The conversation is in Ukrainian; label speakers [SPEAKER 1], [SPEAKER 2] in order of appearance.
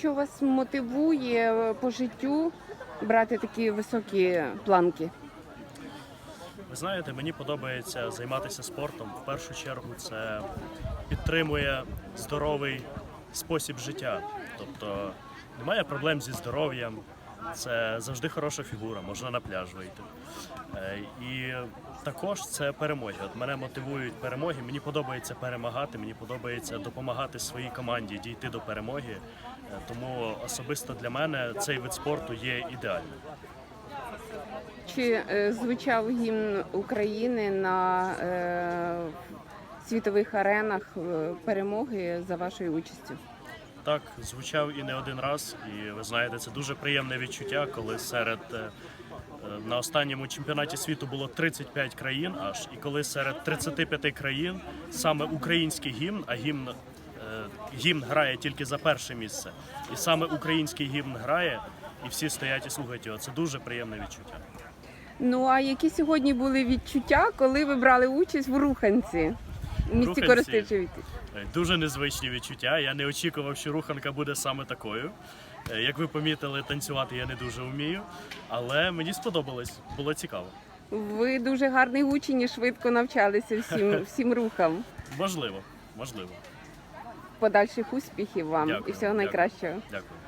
[SPEAKER 1] що вас мотивує по життю брати такі високі планки?
[SPEAKER 2] Ви знаєте, мені подобається займатися спортом. В першу чергу це підтримує здоровий спосіб життя. Тобто немає проблем зі здоров'ям, це завжди хороша фігура, можна на пляж вийти. Е, І також це перемоги. От мене мотивують перемоги. Мені подобається перемагати, мені подобається допомагати своїй команді дійти до перемоги. Е, Тому особисто для мене цей вид спорту є ідеальним.
[SPEAKER 1] Чи е, звучав гімн України на світових аренах перемоги за вашою участю?
[SPEAKER 2] Так, звучав і не один раз, і ви знаєте, це дуже приємне відчуття, коли серед е, на останньому чемпіонаті світу було 35 країн, аж і коли серед 35 країн саме український гімн, а гімн, е, гімн грає тільки за перше місце, і саме український гімн грає, і всі стоять і слухають його. Це дуже приємне відчуття.
[SPEAKER 1] Ну а які сьогодні були відчуття, коли ви брали участь в руханці в місті
[SPEAKER 2] Руханці? Е, Дуже незвичні відчуття. Я не очікував, що руханка буде саме такою. Е, Як ви помітили, танцювати я не дуже вмію, але мені сподобалось, було цікаво.
[SPEAKER 1] Ви дуже гарний учень і швидко навчалися всім, всім рухам.
[SPEAKER 2] Можливо, можливо.
[SPEAKER 1] Подальших успіхів вам
[SPEAKER 2] Дякую,
[SPEAKER 1] і всього найкращого.
[SPEAKER 2] Дякую.